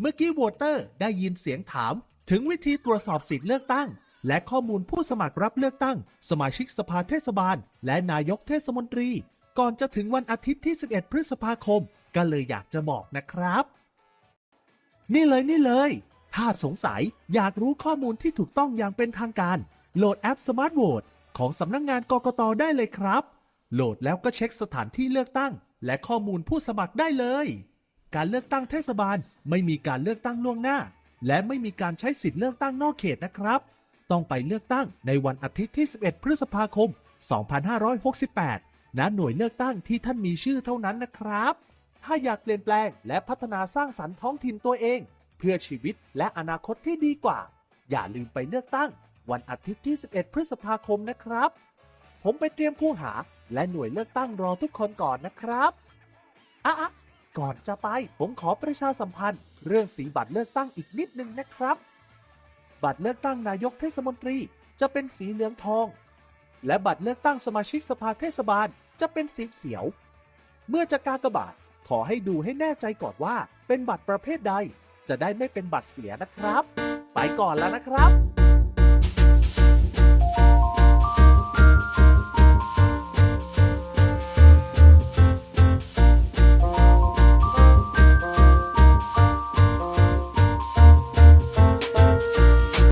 เมื่อกี้วตเตอร์ได้ยินเสียงถาม ถึงวิธีตรวจสอบสิทธิ์เลือกตั้ง และข้อมูลผู้สมัครรับเลือกตั้ง สมาชิกสภาเทศบาล และนายกเทศมนตรี ก่อนจะถึงวันอาทิตย์ที่ 11 พฤษภาคม ก็เลยอยากจะบอกนะครับ นี่เลยนี่เลย ถ้าสงสัยอยากรู้ข้อมูลที่ถูกต้องอย่างเป็นทางการ โหลดแอป Smart Vote ของสำนักงงานกกตได้เลยครับ โหลดแล้วก็เช็คสถานที่เลือกตั้ง และข้อมูลผู้สมัครได้เลย การเลือกตั้งเทศบาล ไม่มีการเลือกตั้งล่วงหน้า และไม่มีการใช้สิทธิ์เลือกตั้งนอกเขตนะครับ ต้องไปเลือกตั้งในวันอาทิตย์ที่ 11 พฤษภาคม 2568 ณ หน่วยเลือกตั้งที่ท่านมีชื่อเท่านั้นนะครับ ถ้าอยากเปลี่ยนแปลงและพัฒนาสร้างสรรค์ท้องถิ่นตัวเอง เพื่อชีวิตและอนาคตที่ดีกว่า อย่าลืมไปเลือกตั้ง วันอาทิตย์ที่ 11 พฤษภาคมนะครับ ผมไปเตรียมคู่หาและหน่วยเลือกตั้งรอทุกคนก่อนนะครับอะอะ ก่อนจะไปผมขอประชาสัมพันธ์ เรื่องสีบัตรเลือกตั้งอีกนิดนึงนะครับ บัตรเลือกตั้งนายกเทศมนตรีจะเป็นสีเหลืองทอง และบัตรเลือกตั้งสมาชิกสภาเทศบาลจะเป็นสีเขียว เมื่อจะกากบาทขอให้ดูให้แน่ใจก่อนว่า เป็นบัตรประเภทใด จะได้ไม่เป็นบัตรเสียนะครับ ไปก่อนแล้วนะครับ